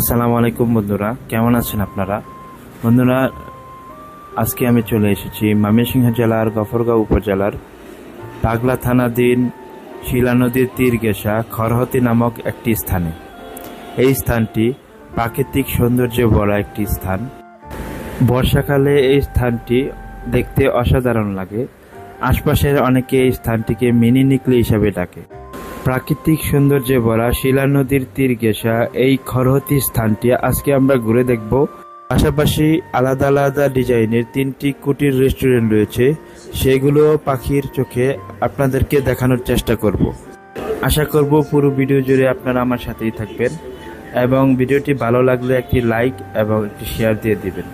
আসসালামু আলাইকুম বন্ধুরা, কেমন আছেন আপনারা? বন্ধুরা, আজকে আমি চলে এসেছি ময়মনসিংহ জেলার গফরগাঁও উপজেলার পাগলা থানাধীন শিলা নদীর তীর গেসা খরহতি নামক একটি স্থানে। এই স্থানটি প্রাকৃতিক সৌন্দর্যে ভরা একটি স্থান। বর্ষাকালে এই স্থানটি দেখতে অসাধারণ লাগে। আশপাশের অনেকে এই স্থানটিকে মিনি নিকলি হিসাবে ডাকে। প্রাকৃতিক সৌন্দর্যে ভরা শিলা নদীর তীর ঘেঁষা এই খরহতি স্থানটি আজকে আমরা ঘুরে দেখব। পাশাপাশি আলাদা আলাদা ডিজাইনের তিনটি কুটির রেস্টুরেন্ট রয়েছে। সেগুলো পাখির চোখে আপনাদেরকে দেখানোর চেষ্টা করব। আশা করব পুরো ভিডিও জুড়ে আপনারা আমার সাথেই থাকবেন এবং ভিডিওটি ভালো লাগলে একটি লাইক এবং একটি শেয়ার দিয়ে দিবেন।